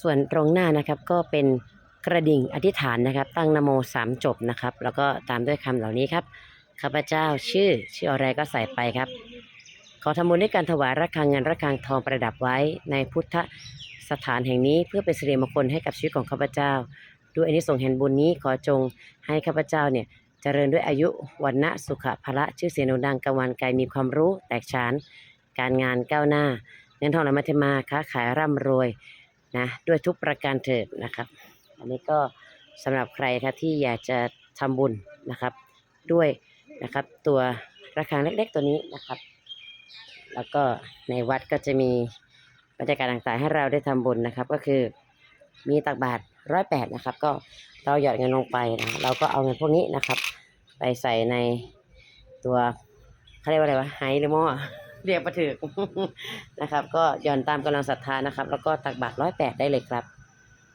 ส่วนตรงหน้านะครับก็เป็นกระดิ่งอธิษฐานนะครับ ตั้งนโมสามจบนะครับ แล้วก็ตามด้วยคำเหล่านี้ครับข้าพเจ้าชื่อชื่ออะไรก็ใส่ไปครับ ขอทำบุญด้วยการถวายระฆังเงินระฆังทองประดับไว้ในพุทธสถานแห่งนี้เพื่อเป็นสิริมงคลให้กับชีวิตของข้าพเจ้า ด้วยอนิสงส์แห่งบุญนี้ขอจงให้ข้าพเจ้าเนี่ยเจริญด้วยอายุวันนะสุขภละชื่อเสียงโด่งดังกังวานไกลมีความรู้แตกฉานการงานก้าวหน้าเงินทองไหลมาเทมาค้าขายร่ำรวย นะด้วยทุกประการเถิดนะครับ อันนี้ก็สำหรับใครครับที่อยากจะทำบุญนะครับ ด้วยนะครับตัวระฆังเล็กๆตัวนี้นะครับ แล้วก็ในวัดก็จะมีบรรยากาศต่างๆให้เราได้ทำบุญนะครับ ก็คือมีตักบาตรร้อยแปดนะครับ ก็เราหยอดเงินลงไปนะเราก็เอาเงินพวกนี้นะครับ ไปใส่ในตัวเขาเรียกว่าอะไรวะไฮหรือหม้อ เรียกประถือนะครับ ก็หย่อนตามกำลังศรัทธานะครับ แล้วก็ตักบาตรร้อยแปดได้เลยครับ